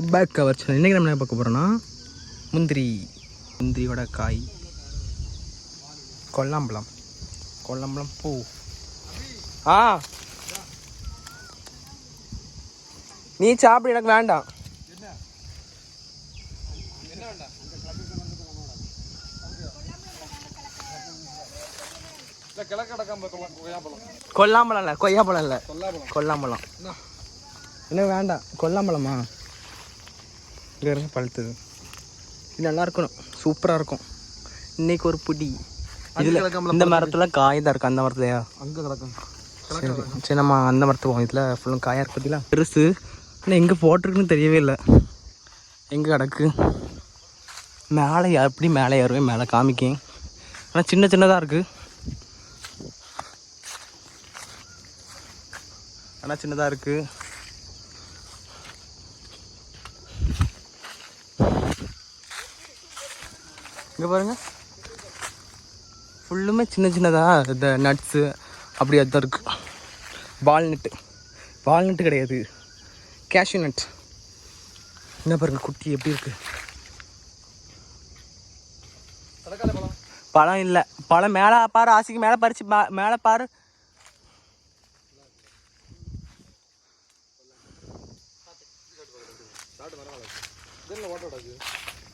Back cover channel இன்றைக்கி நம்ம என்ன பார்க்க போகிறோன்னா முந்திரி. முந்திரியோட காய். கொல்லாம்பழம். கொல்லாம்பழம் பூ. ஆ. நீ சாப்பிடு எனக்கு வேண்டாம். கொல்லாம்பழம் இல்லை கொய்யாப்பழம் இல்லை. கொல்லாம்பழம். எனக்கு வேண்டாம். கொல்லாம்பழமா? இங்கே இருக்க பழுத்தது. இது நல்லா இருக்கணும் சூப்பராக இருக்கும் இன்னைக்கு ஒரு பிடி. இதில் இந்த மரத்தில் காய் தான் இருக்கு? அந்த மரத்துலையா அங்கே கிடக்கும். சரி. சரி நம்ம அந்த மரத்து போவோம். இதில் ஃபுல்லும் காயாக இருக்கு பார்த்தீங்களா பெருசு. ஆனால் எங்கே போட்டிருக்குன்னு தெரியவே இல்லை. எங்கே கிடக்கு? மேலே எப்படி மேலே ஏறுவேன்? மேலே காமிக்கேன். ஆனால் சின்ன சின்னதாக இருக்குது ஆனால் சின்னதாக இருக்குது இங்கே பாருங்கள் ஃபுல்லுமே சின்ன சின்னதாக இந்த நட்ஸு அப்படி அதுதான் இருக்குது வால்நட்டு வால்நட்டு கிடையாது. கேஷ்யூ நட் என்ன பாருங்க குட்டி எப்படி இருக்குது பழம் இல்லை. பழம் மேலே பாரு ஆசைக்கு மேலே பறிச்சு மேலே பாரு.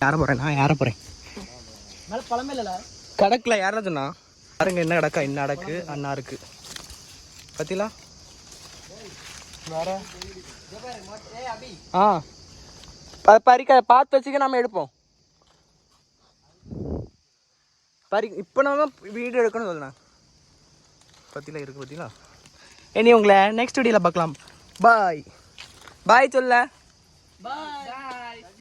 யாரை போகிறேன் நான் யாரை போகிறேன் மேலே பழமே இல்லைல்ல கடக்கல யாரா சொன்னா? பாருங்க என்ன கடக்கா என்ன அடக்கு அண்ணா இருக்கு. பத்திலா? வேற. ஆ. பறிக்க பார்த்து வச்சுக்க நம்ம எடுப்போம். பறி இப்போ நம்ம வீடியோ எடுக்கணும் சொல்லுண்ணா. பத்திலா இருக்கு பத்திலா? இனி உங்களை நெக்ஸ்ட் வீடியோவில் பார்க்கலாம் பாய் பாய் சொல்ல. பாய்